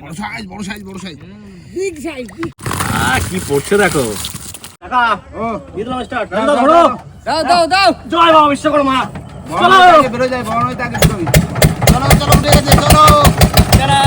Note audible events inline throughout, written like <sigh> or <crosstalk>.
বড় সাইজ বড় সাইজ বড় সাইজ। বিগ সাইজ আহ, কি পড়ছে দেখো। কাকা ও। স্টার্ট দাও, ধরো। দাও, দাও দাও জয় বাবা বিশ্বকর্মা। চলো। বেরো যায় বড় নয় তাকে বেরোবি চলো। চলো। চলো।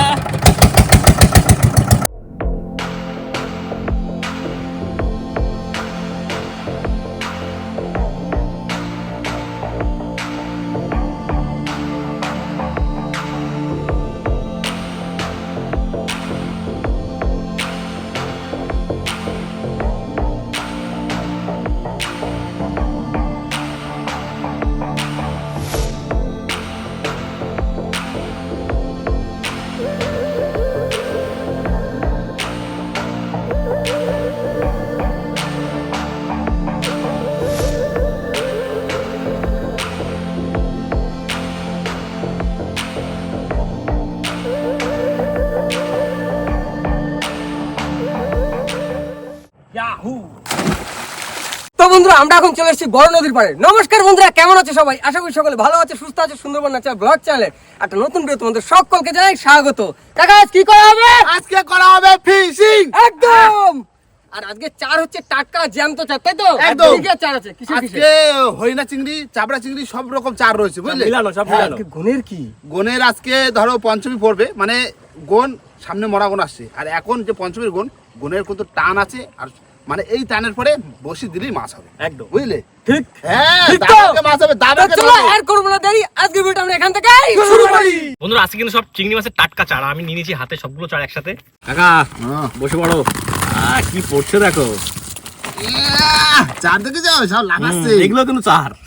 বন্ধুরা আমরা এখন চলে এসেছি বড় নদীর পাড়ে। নমস্কার বন্ধুরা কেমন আছে সবাই? আশা করি সকলে ভালো আছে সুস্থ আছে সুন্দরবন ন্যাচারাল ব্লগ চ্যানেলে একটা নতুন ভিডিও তোমাদের সকলকে জানাই স্বাগত। কাকা আজ কি করা হবে? আজকে করা হবে ফিশিং। একদম! আর আজকে চার হচ্ছে টাটকা জ্যান্ত চার তাই তো? একদম। চার আছে আজকে হরিণা চিংড়ি চাবড়া চিংড়ি সব রকম চার রয়েছে বুঝলে? মিলানো সব হ্যাঁ, মিলানো। আজকে কি? গনের আজকে ধরো পঞ্চমী পড়বে মানে গন সামনে মরা গন আসছে। আর এখন যে পঞ্চমীর গন গনের কিন্তু টান আছে আর মানে এই টানের পরে বসি দিলেই মাছ হবে। একদম। বুঝলে? ঠিক। হ্যাঁ দাদাকে মাছ হবে দাদাকে চলো আর করব না দেরি। আজকে ভিডিওটা আমরা এখান থেকে শুরু করি। বন্ধুরা আজকে কিন্তু সব চিংড়ি মাছের টাটকা চারা আমি নিয়ে নিয়েছি হাতে সবগুলো চারা একসাথে। কাকা হ্যাঁ। বসে পড়ো। কি পড়ছে দেখো। চার দিকে যাও সব লাগাচ্ছে এগুলো কিন্তু চার। <laughs>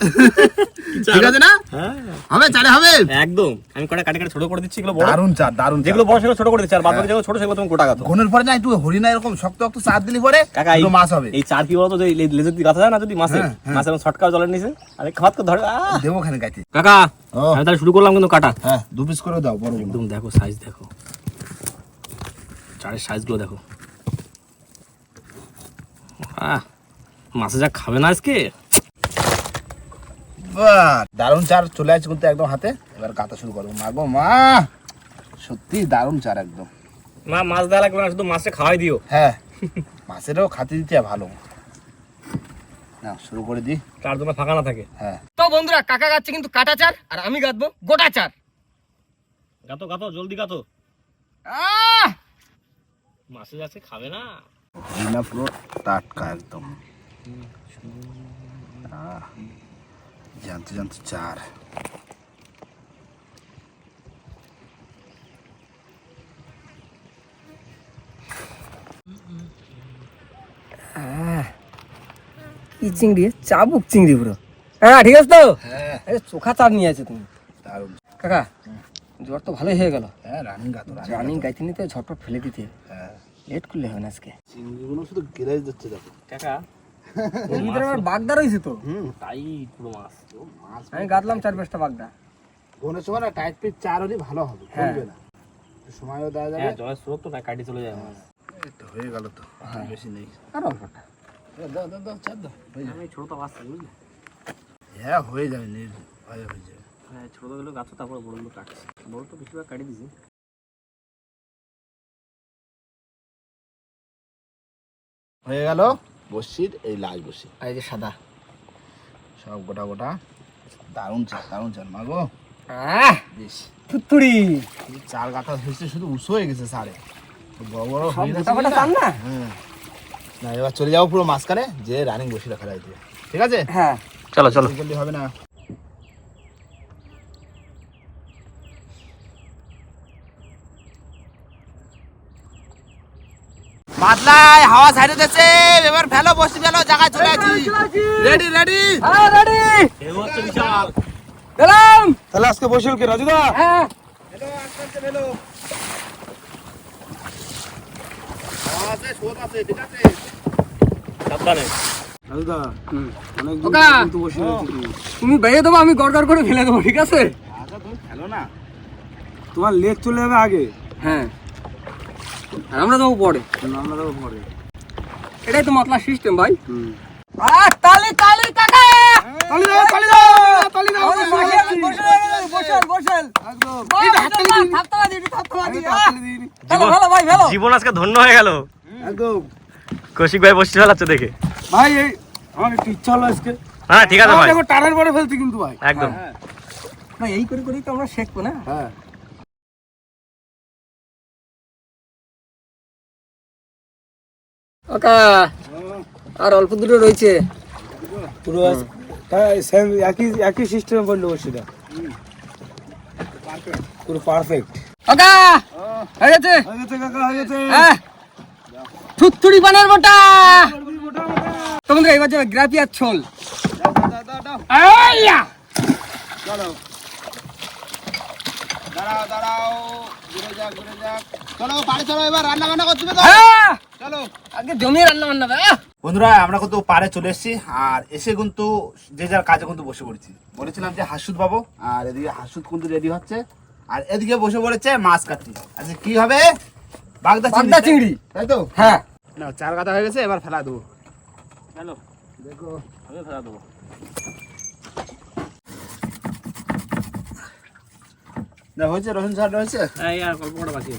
ঠিক আছে না? হ্যাঁ। হবে চারে হবে? একদম। আমি কটা কাটে কাটে ছোট করে দিচ্ছি এগুলো দারুণ চার দারুণ যেগুলো বড় সেগুলো ছোট করে দিচ্ছি। আর বাদ বাকি যেগুলো ছোট সেগুলো তুমি গাতো গনের পরে না একটু হরিণা এরকম শক্ত শক্ত চার দিলি পরে কাকা এই মাছ হবে। এই চার কি বলতো যে লেজের দিকে গাথা যায় না যদি মাছে? হ্যাঁ, হ্যাঁ। মাছের ছটকা জলের নিচে। আরে খাওয়াত করে ধরে দেবো ওখানে গাইতে কাকা আমি তাহলে শুরু করলাম কিন্তু কাটা। হ্যাঁ দু পিস করে দাও বড় একদম দেখো সাইজ দেখো। চারের সাইজগুলো দেখো। মাছে যা খাবে না আজকে? দারুণ চার চলে আসছে কিন্তু একদম হাতে। এবার কাটা শুরু করব। মা গো মা! সত্যি দারুণ চার একদম। মা মাছ দেওয়া লাগবে না শুধু মাছটা খাওয়াই দিও। হ্যাঁ মাছেরও খাতে দিতে ভালো। না শুরু করে দি। তার জন্য ফাঁকা না থাকে। হ্যাঁ। তো বন্ধুরা কাকা গাচ্ছে কিন্তু কাটা চার আর আমি গাঁথবো গোটা চার। গাতো গাতো জলদি গাতো আহ! মাছে যাচ্ছে খাবে না। বিনা পুরো টাটকা একদম। জানতে জানতে চার। কি চিংড়ি চাবুক চিংড়ি পুরো। হ্যাঁ ঠিক আছে তো? হ্যাঁ। আরে চোখা চার নিয়ে আছে তুমি। কাকা জ্বর তো ভালোই হয়ে গেল। হ্যাঁ রানিং গাতো রানিং গাইতে নিতে ঝটপট ফেলে দিতে। হ্যাঁ। লেট করলে হবে না আজকে। চিংড়িগুলো শুধু গেরাই যাচ্ছে দেখো। কাকা <laughs> ভিতরে আমার বাগদা রয়েছে তো? হুম। তাই পুরো মাছ মাছ আমি চার পাঁচটা বাগদা। সময় না টাইট পিট চার হলে ভালো হবে হ্যাঁ। কমবে না। সময়ও দেওয়া যাবে। হ্যাঁ জলের স্রোত তো না কাটি চলে যায় মাছ। তো হয়ে গেল তো বেশি নেই। আর অল্পটা দাও দাও দাও চার দাও। যাবে। আমি ছোট তো মাছ থাকি বুঝলি? হ্যাঁ হয়ে যাবে নির হয়ে হয়ে যাবে। হ্যাঁ ছোটগুলো গাছ তারপর বড়গুলো কাটছি। বড় তো বেশিরভাগ কাটি দিছি। হয়ে গেল। বসির এই লাল বসি আর এই যে সাদা। সব গোটা গোটা। দারুণ চাল দারুণ চাল মা গো। আহ! বেশ। থুত্তুড়ি এই চাল গাথা হয়েছে শুধু উঁচু হয়ে গেছে সারে। বড় বড় সব হয়ে গোটা গোটা না? হ্যাঁ। না এবার চলে যাব পুরো মাঝখানে যে রানিং বসি রাখা যায় ঠিক আছে? হ্যাঁ। চলো চলো। জলদি হবে না। বাদলাই হাওয়া ছাড়ে দিতেছে। এবার ফেলো বসি ফেলো জায়গায় চলে আছি রেডি রেডি হ্যাঁ রেডি গেলাম তাহলে আজকে বসিল কি রাজুদা হ্যাঁ। তুমি। বেয়ে দেবো আমি গড় গড় করে ফেলে দেবো ঠিক আছে? আচ্ছা তোমার লেগ চলে যাবে আগে। হ্যাঁ। আর আমরা দেবো পরে। আমরা দেবো পরে। এটাই তো মতলা সিস্টেম ভাই। তালি তালি কাকা! তালি দাও তালি দাও দাও। একদম। ভালো, ভালো। জীবন আজকে ধন্য হয়ে গেল। একদম। কৌশিক ভাই বসে ফেলাচ্ছে দেখে। ভাই এই আমার একটু ইচ্ছা হলো আজকে। হ্যাঁ ঠিক আছে ভাই। দেখো টানের পরে ফেলছি কিন্তু ভাই। একদম। ভাই, এই করে করেই তো আমরা শেখবো না। হ্যাঁ। ওকা আর অল্প দূরে রয়েছে। পুরো সেম একই একই সিস্টেমে বলল সেটা পুরো পারফেক্ট ওকা হয়ে গেছে? হয়ে গেছে কাকা হয়ে গেছে। হ্যাঁ। থুতথুড়ি বানার মোটা তো বন্ধুরা এবার যাবে গ্রাফিয়ার ছোল। আইয়া! চলো দাঁড়াও দাঁড়াও। ঘুরে যাক ঘুরে যাক। চলো বাড়ি চলো এবার রান্না বান্না করতে হবে তো। হ্যাঁ! চলো। আগে জমিয়ে রান্না বান্না বন্ধুরা আমরা কিন্তু পাড়ে চলে এসেছি আর এসে কিন্তু যে যার কাজে কিন্তু বসে পড়েছি। বলেছিলাম যে হাসুদ পাবো আর এদিকে হাসুদ কিন্তু রেডি হচ্ছে আর এদিকে বসে পড়েছে মাছ কাটতে। আচ্ছা কি হবে? বাগদা বাগদা চিংড়ি। তাই তো? হ্যাঁ। না চার গাদা হয়ে গেছে এবার ফেলা দেবো। চলো। দেখো। আমি ফেলা দেবো। হয়েছে রসুন ছাড় হয়েছে? এই আর গল্প করা বাকি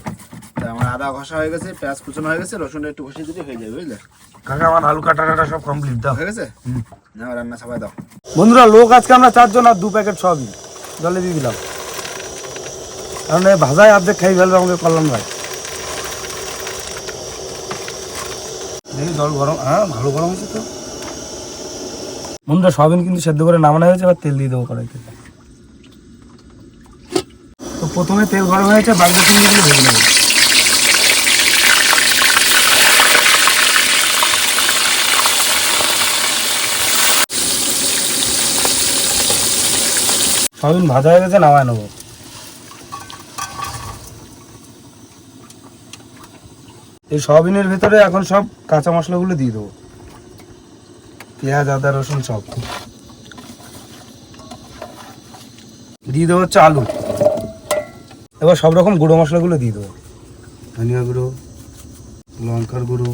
আমার আদা ঘষা হয়ে গেছে পেঁয়াজ কুচানো হয়ে গেছে রসুনটা একটু ঘষে দিলে হয়ে যাবে বুঝলে? কাকা আমার আলু কাটা কাটা সব কমপ্লিট দাও। হয়ে গেছে? না রান্না সবাই দাও। বন্ধুরা লোক আজকে আমরা চারজন আর দু প্যাকেট সবই জলে দিয়ে দিলাম। কারণ এই ভাজায় অর্ধেক খাই ফেলবে আমাকে করলাম ভাই। দেখি জল গরম হ্যাঁ ভালো গরম হয়েছে তো। বন্ধুরা সয়াবিন কিন্তু সেদ্ধ করে নামানো হয়েছে এবার তেল দিয়ে দেবো কড়াইতে। প্রথমে তেল গরম হয়েছে বাগদা চিংড়িগুলো ভেজে নেব সয়াবিন ভাজা হয়ে গেছে, নামায় নেব। এই সয়াবিনের ভেতরে এখন সব কাঁচা মশলাগুলো দিয়ে দেবো। পেঁয়াজ, আদা, রসুন সব। দিয়ে দেবো হচ্ছে আলু। এবার সব রকম গুঁড়ো মশলাগুলো দিয়ে দেবো। ধনিয়া গুঁড়ো লঙ্কার গুঁড়ো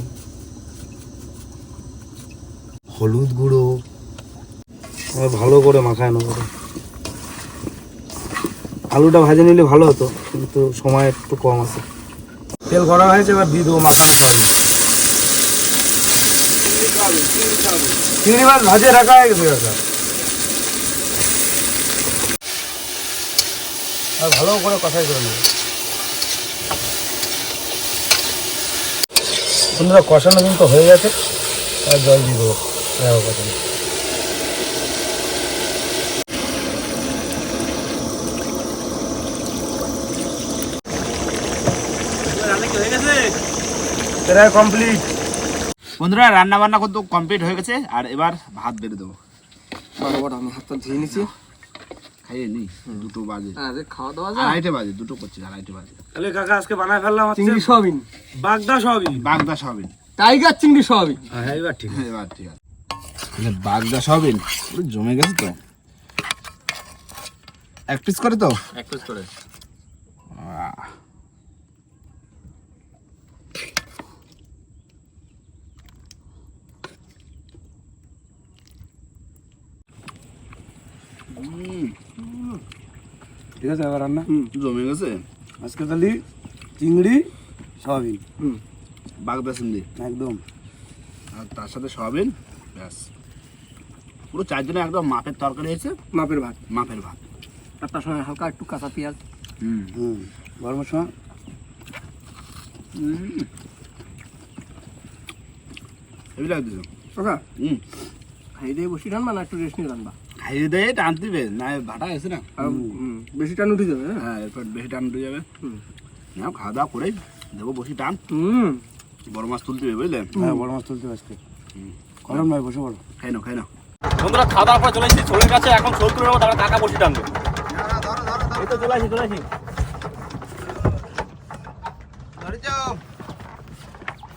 হলুদ গুঁড়ো এবার ভালো করে মাখায় নেব আলুটা ভাজে নিলে ভালো হতো কিন্তু সময় একটু কম আছে। তেল গরম হয়েছে এবার দিয়ে দেবো মাখানো চিংড়ি মাছ ভাজে রাখা হয়ে গেছে আর ভালো করে কথাই করে নেব। বন্ধুরা কষানো কিন্তু হয়ে গেছে। আর জল দিয়ে দেবো। দেখো কথা নেই। রান্না কি হয়ে গেছে প্রায় কমপ্লিট বন্ধুরা রান্না বান্না কিন্তু কমপ্লিট হয়ে গেছে। আর এবার ভাত বেড়ে দেবো। আমি হাতটা ধুয়ে নিছি খাইয়ে নি দুটো বাজে। আরে খাওয়া দাওয়া আড়াইটে বাজে দুটো করছি আড়াইটে বাজে। তাহলে কাকা আজকে বানায় ফেললাম চিংড়ি সয়াবিন। বাগদা সবই বাগদা সয়াবিন। টাইগার চিংড়ি সয়াবিন। হ্যাঁ এবার ঠিক এবার ঠিক আছে। বাগদা সয়াবিন জমে গেছে তো। এক পিস করে তো? এক পিস করে। আহ। ঠিক আছে এবার রান্না। জমে গেছে। আজকে তাহলে চিংড়ি সয়াবিন। হুম বাগদা সিন্দি একদম। আর তার সাথে সয়াবিন ব্যাস। পুরো চারজনে একদম মাপের তরকারি হয়েছে। মাপের ভাত। মাপের ভাত। আর তার সঙ্গে হালকা একটু কাঁচা পেঁয়াজ। হুম। হুম গরমের সময় হেভি লাগতেছে। কাকা হুম। খাই দিয়ে বসি রান্না না একটু রেস্ট নিয়ে রান্না? খাইয়ে দিয়ে টান দিবে না ভাটা আছে না। হুম, বেশি টান উঠে যাবে হ্যাঁ? হ্যাঁ এরপর বেশি টান উঠে যাবে। হুম। না খাওয়া দাওয়া করেই দেবো বসি টান। হুম। বড় মাছ তুলতে হবে বুঝলে? হ্যাঁ বড় মাছ তুলতে আজকে। গরম নয় বসে পড়ো। খাই নাও খাই নাও। বন্ধুরা খাওয়া দাওয়ার পর চলে এসেছি ছোলের কাছে এখন ছোল তুলে নেব তারপর কাকা বসে টানবে। এই তো চলে আসি চলে আসি।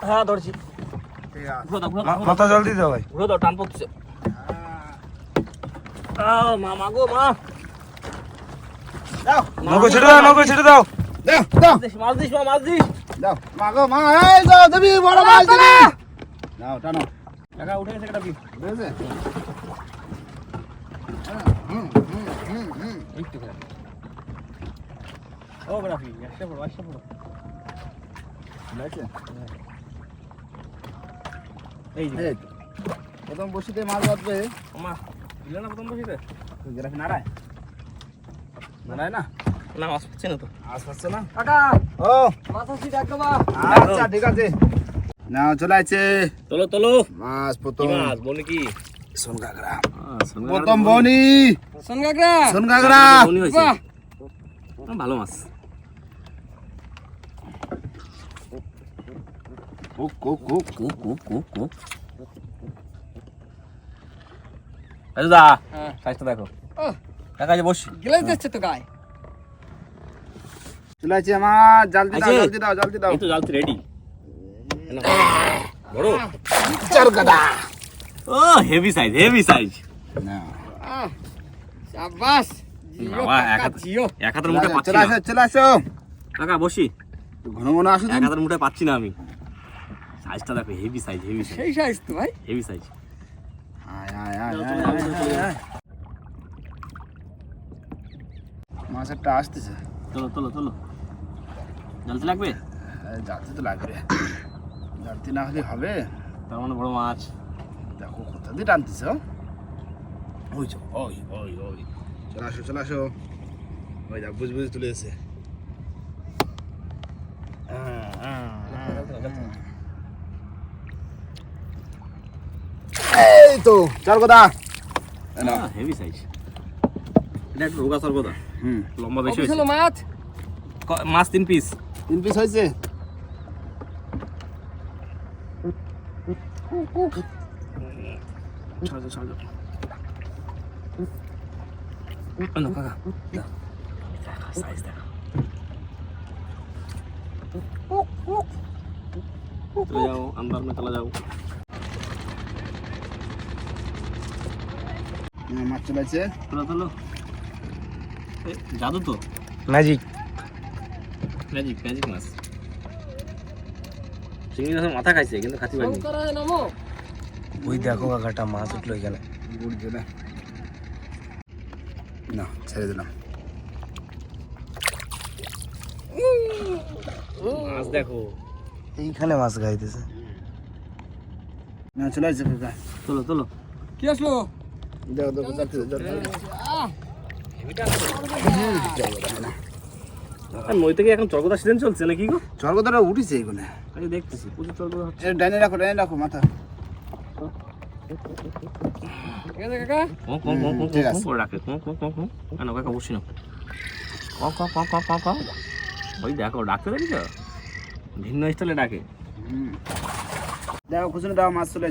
হ্যাঁ ধরছি। মাথা জল দিয়ে দাও ভাই। ঘুরো দাও টান পড়তেছে। আহ, মা মা গো মা। নৌকো ছেড়ে দাও নৌকো ছেড়ে দাও। দাও দাও। দিস, মাছ দিস মা মাছ দিস। দাও। মা গো মা এই দাও দেবি বড় মাছ দিবি। দাও টানো। উঠে গেছে রাফি একটা বড় একটা বড় এই যে। এই তো। প্রথম বসিতে মাছ বাঁধবে। দিলে না প্রথম বসিতে? গ্রাফি নাড়ায়। না? না মাছ পাচ্ছে না তো। আস পাচ্ছে না? কাকা ও। মাথা সিট একদম বা আচ্ছা ঠিক আছে। না চলে মাছ প্রথম। মাছ বলি কি? প্রথম বনি। ভালো মাছ। কুক কুক কুক কুক কুক কুক কুক। আচ্ছা দা হ্যাঁ। সাইজটা দেখো। কাকা যে বসি। গ্লাস দিচ্ছে তো গায়ে। চলে আছে আমার জলদি দাও জলদি দাও জলদি দাও। এই তো জালতি রেডি বড়। চার কাটা ও হেভি সাইজ হেভি সাইজ না। শাবাশ বাবা এক হাত এক হাতের মুঠে পাচ্ছি চলে আসো চলে আসো। কাকা বসি। ঘন ঘন আসো এক হাতের মুঠে পাচ্ছি না আমি। সাইজটা দেখো হেভি সাইজ হেভি সাইজ সেই সাইজ তো ভাই। হেভি সাইজ আয় আয় আয় আয়, মাছ একটা আসতেছে। চলো চলো চলো জালতি লাগবে? এই তো লাগবে। জালতি না হলে হবে? তার মানে বড় মাছ। দেখো কোথা দিয়ে টানতেছে? ওই চো ওই ওই ওই। চলে আসো চলে আসো। ওই দেখ বুঝ বুঝ তুলে এসে এই তো চল কথা। হেভি সাইজ এটা একটু রোগা সর্বদা হুম লম্বা বেশি কত হয়েছে ছিল মাছ ক- মাছ তিন পিস তিন পিস হয়েছে ছাড়ো ছাড়ো না কাকা সাইজ দেখো চলে যাও अंदर में चला जाओ হ্যাঁ, মাছ চলে আছে চলো চলো এ, জাদু তো? ম্যাজিক ম্যাজিক ম্যাজিক মাছ। চিংড়ি মাছের মাথা খাইছে কিন্তু খাতি নামো ওই দেখো কাকাটা মাছ উঠল এখানে। না না ছেড়ে দিলাম। মাছ দেখো। এইখানে মাছ খাইতেছে। না চলে আসছে চলো চলো কি আসলো? দেখো দেখো যাচ্ছে যাচ্ছে আহ আর নই থেকে এখন চরকদা সিজন চলছে নাকি গো? স্বর্গদ্বারা উঠিছে এগুলো আমি দেখতেছি প্রচুর চরকদা হচ্ছে। ডাইনে রাখো ডাইনে রাখো মাথা। ভিন্ন স্টাইলে ডাকে। হুম। দেখো খুচরো দাও মাছ চলে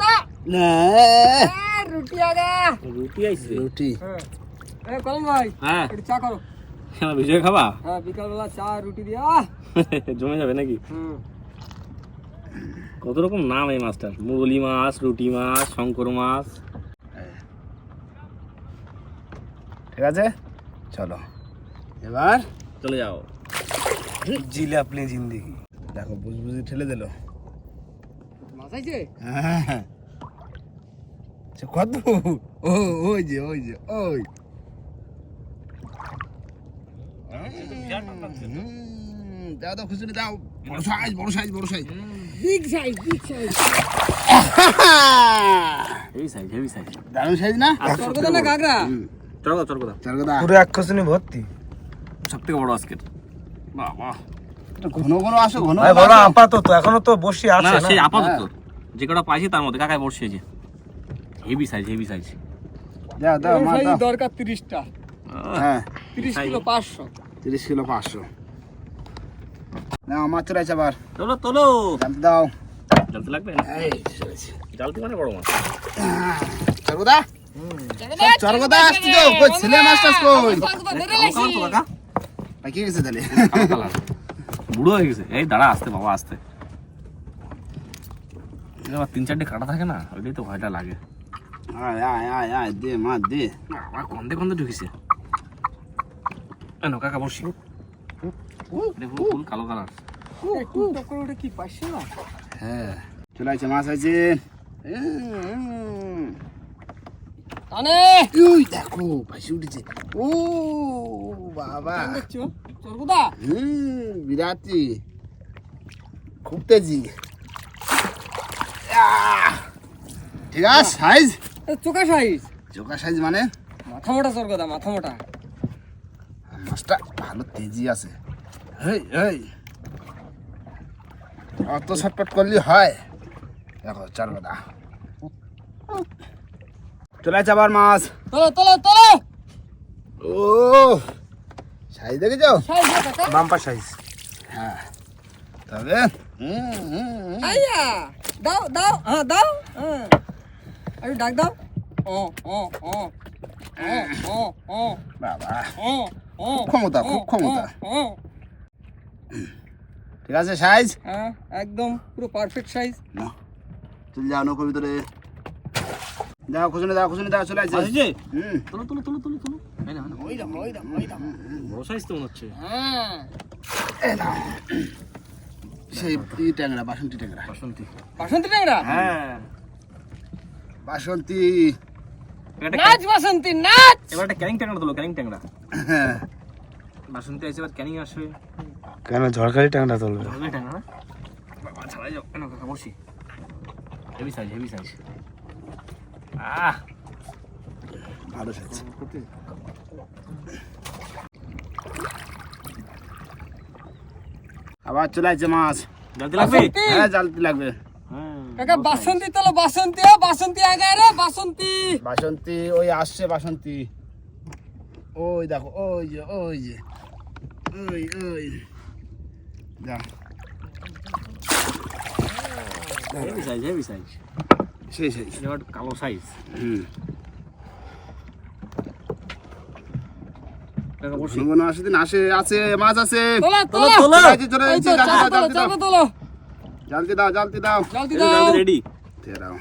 না না। রুটি আগা। রুটি আইছে? রুটি। হ্যাঁ এ কলম ভাই হ্যাঁ। একটু চা করো। বিজয় খাবা? হ্যাঁ বিকালবেলা চা রুটি দিয়া। <laughs> জমে যাবে নাকি? হুম। কত রকম নাম এই মাছটার? মুরলি মাছ রুটি মাছ শঙ্কর মাছ। ঠিক আছে চলো। এবার চলে যাও। জিলে আপনি জিন্দিগি। দেখো বুঝবুঝি ঠেলে দিল। মাছ আইছে? হ্যাঁ। সে কত ও ওই যে ওই যে ওই দাও দাও খুচুরি দাও বড় সাইজ বড় সাইজ বড় size big size big size heavy size heavy size দারুণ সাইজ না চরগদা না গাগরা চরকদা চরকদা চারগদা পুরো এক খসনি ভর্তি। সব থেকে বড় বাহ ঘন ঘন আসো ঘন আপাতত এখনও তো বসে আছে না, না? সেই আপাতত। যে কটা পাইছি তার মধ্যে কাকায় বসছে যে হেভি সাইজ হেভি সাইজ দাও দাও মা সাইজ দাও। দরকার তিরিশটা। হ্যাঁ। তিরিশ সাইজ। কিলো পাঁচশো। তিরিশ কিলো পাঁচশো। না আমার চলে আছে আবার। তোলো তোলো। জানতে দাও। জালতি লাগবে। এই জালতি মানে বড় মাছ? চারগদা? চারগদা আসছে তো কই ছেলে মাস্টার কই? কালো তো কাকা। ভাই কি গেছে তাহলে? বুড়ো হয়ে গেছে। এই দাঁড়া আসতে বাবা আসতে। তিন চারটে কাটা থাকে না ওইটাই তো ভয়টা লাগে। আয় আয় আয় আয় দে মা দে। আবার কন্দে কন্দে ঢুকিছে? এনো কাকা বসি। ফুল কালো কালার। ওটা কি পাইছে না হ্যাঁ। চলে আসছে মাছ আছে। টানে ওই দেখো ভাসি উঠেছে। ও বাবা। চরকুদা হুম বিরাটি খুব তেজি। ঠিক আছে সাইজ। চোখা সাইজ। চোখা সাইজ মানে? মাথা মোটা চরকুদা মাথা মোটা। মাছটা ভালো তেজি আছে। হেই হেই। অত ছটপট করলে হয়? দেখো চার কথা। চলে আবার মাছ। তোলো তোলো তোলো। ও সাইজ দেখে যাও বাম্পার সাইজ। হ্যাঁ। তবে হুম, হুম, হুম। আইয়া দাও দাও হ্যাঁ দাও। হ্যাঁ। আরে ডাক দাও ও ও ও ও ও ও বাবা ও ও ক্ষমতা, খুব ক্ষমতা। ও ঠিক আছে সাইজ হ্যাঁ একদম পুরো পারফেক্ট সাইজ না। চল যাও নৌকো ভিতরে। দাও খুশনি দাও খুশনি দাও চলে আসছে। আসছে? হুম। তুলো তুলো তুলো তুলো তুলো। এই না, ওই দাম ওই দাম ওই দাম বড় সাইজ তো মনে হচ্ছে। হ্যাঁ। সেই ট্যাংরা বাসন্তী ট্যাংরা। বাসন্তী। বাসন্তী ট্যাংরা? হ্যাঁ। বাসন্তী। একটা নাচ বাসন্তী নাচ! এবার একটা ক্যানিং ট্যাংরা তুলো ক্যানিং ট্যাংরা। হ্যাঁ। বাসন্তী আছে এবার ক্যানিং আসবে। কেন ঝড়খালি ট্যাংরা তুলবে ধরবে ট্যাংরা না? বাবা ছাড়াই যাও কেন কাকা বসি হেভি সাইজ হেভি সাইজ আহ! ভালো সাইজ। আবার চলে আসছে মাছ। জানতে লাগবে? হ্যাঁ জালতি লাগবে। কাকা বাসন্তী তোলো বাসন্তী ও বাসন্তী আগে রে বাসন্তী। বাসন্তী ওই আসছে বাসন্তী। ওই দেখো ওই যে ওই যে ওই ওই। যা। হেভি সাইজ হেভি সাইজ সেই সেই এবার কালো সাইজ হুম। আসে আছে মাছ আছে। তোলো তোলো, তোলো। তোলো। তোলো দাও। তোলো। জালতি দাও জালতি দাও জলদি দাও রেডি দাও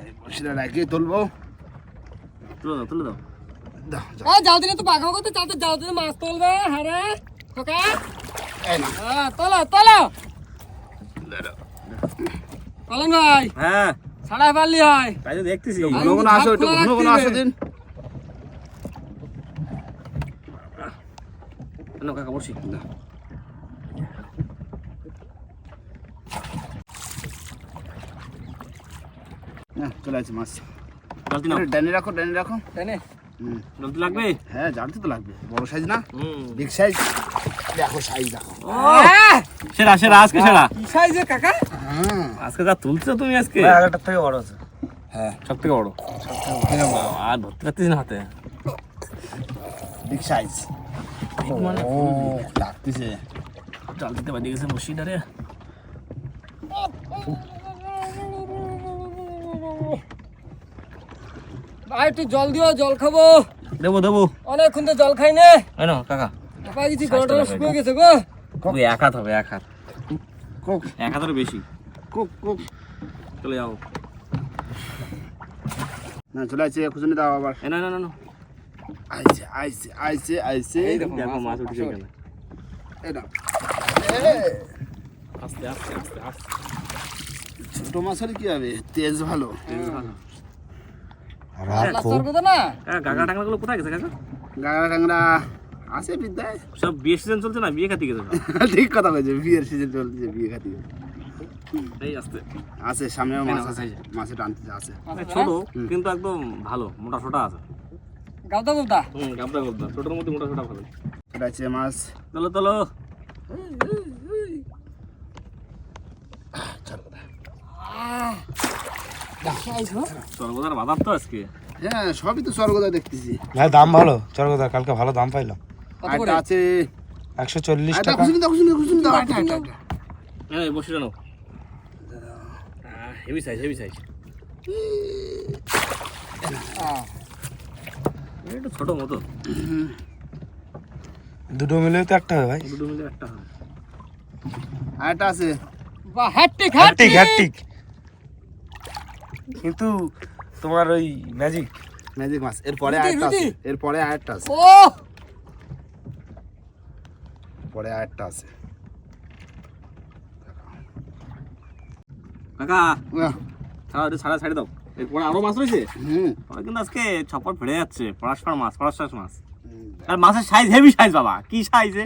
এই বসিটা লাগিয়ে তুলবো তুলে দাও তুলে দাও দাও যাও। ও জাল দিলে তো পাখা করতে চাতে জাল দিলে মাছ তুলবে রে এই নাও। হ্যাঁ তোলো তোলো কলন ভাই হ্যাঁ ছাড়াই পারলি হয় তাই তো দেখতেছি ঘন ঘন আসো একটু ঘন ঘন আসো দিন কেন কাকা বসি হ্যাঁ চলে আসছে মাছ। জলদি নাও। ডানে রাখো ডানে রাখো। তাই না হুম। জলদি লাগবে? হ্যাঁ জালতি তো লাগবে। বড় সাইজ না? হুম। Big size. দেখো সাইজ দেখো। আহ! সেরা সেরা আজকে সেরা। কি সাইজে কাকা? হ্যাঁ আজকে যা তুলছো তুমি আজকে। ভাই, আগেরটার থেকে বড় আছে। হ্যাঁ। সব থেকে বড়। আর ধরতে পারতিস না হাতে। Big size. মানে ও লাগতেছে। জাল দিতে বাড়ি গেছে বসিটারে ভাই একটু জল দিও জল খাব। দেবো দেবো। অনেকক্ষণ তো জল খাই না। কাকা। পাই গেছি গলাটা শুকিয়ে গেছে গো। ওই এক হাত হবে এক হাত। কোক এক হাতের বেশি। কোক কোক। চলে যাও। না চলে আসছে খুশনি দাও আবার। না না না না আইছে আইছে আইছে আইছে। এই দেখো দেখো মাছ উঠেছে। এখানে। এই নাও। এ, আস্তে আস্তে আস্তে আস্তে। ছোট মাছ হলে কি হবে? তেজ ভালো। লাস্টার না? গাগা কোথায় গেছে কাকা? টাংরা আছে বিদ্যায়। সব বিয়ে সিজন চলছে না? বিয়ে খাতে গেছে <laughs> ঠিক কথা বলছে বিয়ের সিজন চলছে বিয়ে খাতি আস্তে। আছে সামনেও এই মাছ আছে টানতে আছে। ছোট কিন্তু একদম ভালো মোটা সোটা আছে। গাবদা গাবদা? হুম গাবদা গাবদা। ছোটোর মধ্যে মোটা সোটা ভালো। এটা আছে মাছ। চলো। চলো বাজার তো আজকে। হ্যাঁ সবই তো দেখতেছি। ভাই দাম ভালো? কালকে ভালো দাম পাইলাম। কত আছে। একশো চল্লিশ টাকা। দাও দাও। বসে জানো হেভি সাইজ হেভি সাইজ একটু ছোট মতো। দুটো মিলে তো একটা হবে ভাই। দুটো মিলে একটা হয়। আরেকটা আছে। বাহ হ্যাট্রিক হ্যাট্রিক হ্যাট্রিক কিন্তু তোমার ওই ম্যাজিক ম্যাজিক মাছ এরপরে আরেকটা আছে। এরপরে আরেকটা আছে। ও! পরে আরেকটা আছে। কাকা উয়া, ছাড়া ছাড়া ছাড়ে দাও। এরপরে আরও মাছ রয়েছে? হুম। কিন্তু আজকে ছপর ফেড়ে যাচ্ছে। পড়াশোনার মাছ পড়াশোনার মাছ আর মাছের সাইজ হেভি সাইজ বাবা। কি সাইজে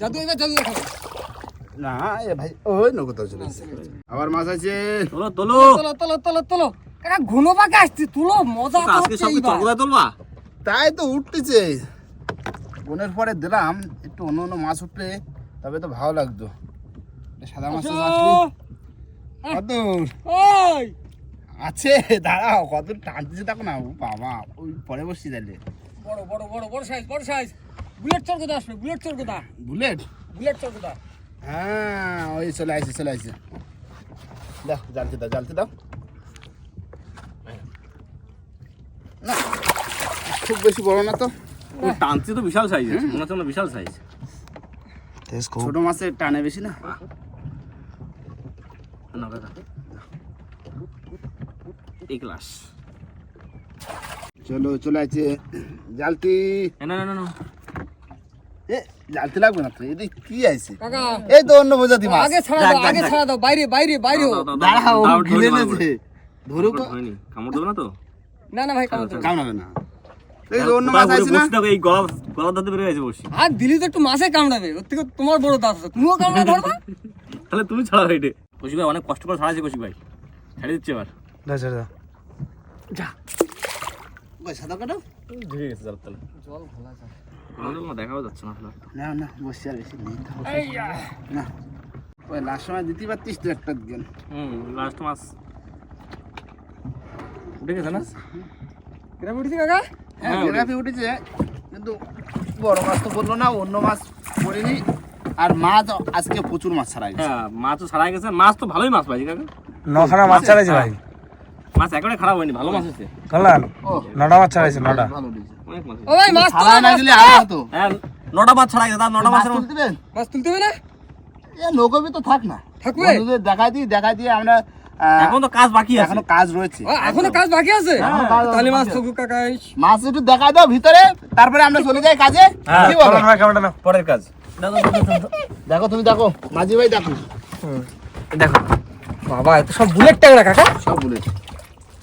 জাদু জাদু না এ ভাই ওই নৌকোতে চলে আবার মাছ আছে? তোলো তোলো। তোলো তোলো তোলো তোলো। কাকা ঘন পাকে আসছে তুলো মজা তো আজকে সব। তাই তো উঠতেছে। বোনের পরে দিলাম একটু অন্য অন্য মাছ উঠলে তবে তো ভালো লাগতো। সাদা মাছ। আসলে। কত ওই। আছে দাঁড়াও কত টানতেছে দেখো না ও বাবা ওই পরে বসছি তাহলে বড় বড় বড় বড় সাইজ বড় সাইজ বুলেট চোর কোথা আসবে বুলেট চোর কোথা বুলেট বুলেট চোর কোথা হ্যাঁ ওই চলে আসছে চলে আসছে দাও জালতে দাও জালতে দাও। না খুব বেশি বড় না তো। ও টানছে তো বিশাল সাইজ মনে হচ্ছে না বিশাল সাইজ ছোট মাছের টানে বেশি না? না এই ক্লাস চলো চলে আছে জালতি না না না না। লাগবে না তো কি আছে এই তো অন্য প্রজাতি মাছ। আগে ছাড়া দাও আগে ছাড়া দাও বাইরে বাইরে বাইরে দাও, দাও, দাও, দাঁড়াও গিলে নেছে। ধরুক কামড় দেবে না তো? না না ভাই কামড় দেবে না। কামড়াবে না। এই যে অন্য মাছ তারপরে না? এই গলা গলা ধাতে বেরিয়ে গেছে বসি আর দিলি তো একটু মাছে কামড়াবে ওর থেকে তোমার বড় দাঁত আছে তুমিও কামড়া ধরবা? তাহলে তুমি ছাড়া হেঁটে। কৌশিক ভাই অনেক কষ্ট করে ছাড়াচ্ছে কৌশিক ভাই। ছেড়ে দিচ্ছে এবার। ছেড়ে দাও সাদা কাটো ঢুকে গেছে জাল তাহলে। জল খোলা যায় আমাদের না দেখাও যাচ্ছে না আসলে। না না বসছি আর বেশি নেই না। ওই লাস্ট সময় দিতে পারতিস তো একটা দিন হুম লাস্ট মাস। উঠে গেছে না? কিরম উঠেছি কাকা? হ্যাঁ উঠেছে। কিন্তু বড় মাছ তো বলল না অন্য মাছ পড়েনি আর মাছ আজকে প্রচুর মাছ ছাড়া গেছে হ্যাঁ মাছ তো ছাড়া গেছে। মাছ তো ভালোই মাছ পাইছি কাকা। নখানা মাছ ছাড়াইছে ভাই। মাছ একেবারে খারাপ হয়নি ভালো মাছ কল্যাণ নটা মাছ ছাড়াইছে নটা। ভালো উঠেছে মাছ ও ভাই মাছ ছাড়া তোলো না দিলে আরও হতো। হ্যাঁ নটা মাছ ছাড়া গেছে নটা মাছ তুলতে দেবেন? মাছ তুলতে হবে না এ নৌকোবে তো থাক না। থাকবে? দেখাই দিই দেখাই দিয়ে আমরা এখন তো কাজ বাকি আছে। এখনও কাজ রয়েছে। এখনও কাজ বাকি আছে? তাহলে মাছ বাকি কাকা মাছ একটু দেখাই দাও ভিতরে তারপরে আমরা চলে যাই কাজে। হ্যাঁ, কি বলো? ভাই কেমনটা নাও। পরের কাজ। দেখো তুমি দেখো মাঝি ভাই দেখো। দেখো। বাবা এত সব বুলেট ট্যাংরা কাকা? সব বুলেট।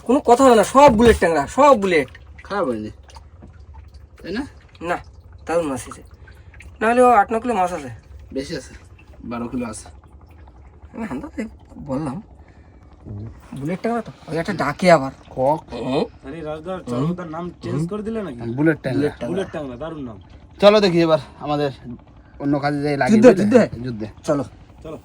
কোনো কথা হবে না সব বুলেট ট্যাংরা সব বুলেট। খারাপ হয়নি। তাই না না মাছ আছে। নাহলে ও আট ন কিলো মাছ আছে। বেশি আছে বারো কিলো আছে। আমি বললাম। তো ওই একটা ডাকে আবার। কক। আরে রাজদার চরমদার নাম চেঞ্জ করে দিলে নাকি? বুলেট ট্যাংরা বুলেট টাংলা দারুণ নাম। চলো দেখি এবার আমাদের অন্য কাজে যাই লাগিয়ে যুদ্ধে, যুদ্ধে? যুদ্ধে। চলো। চলো।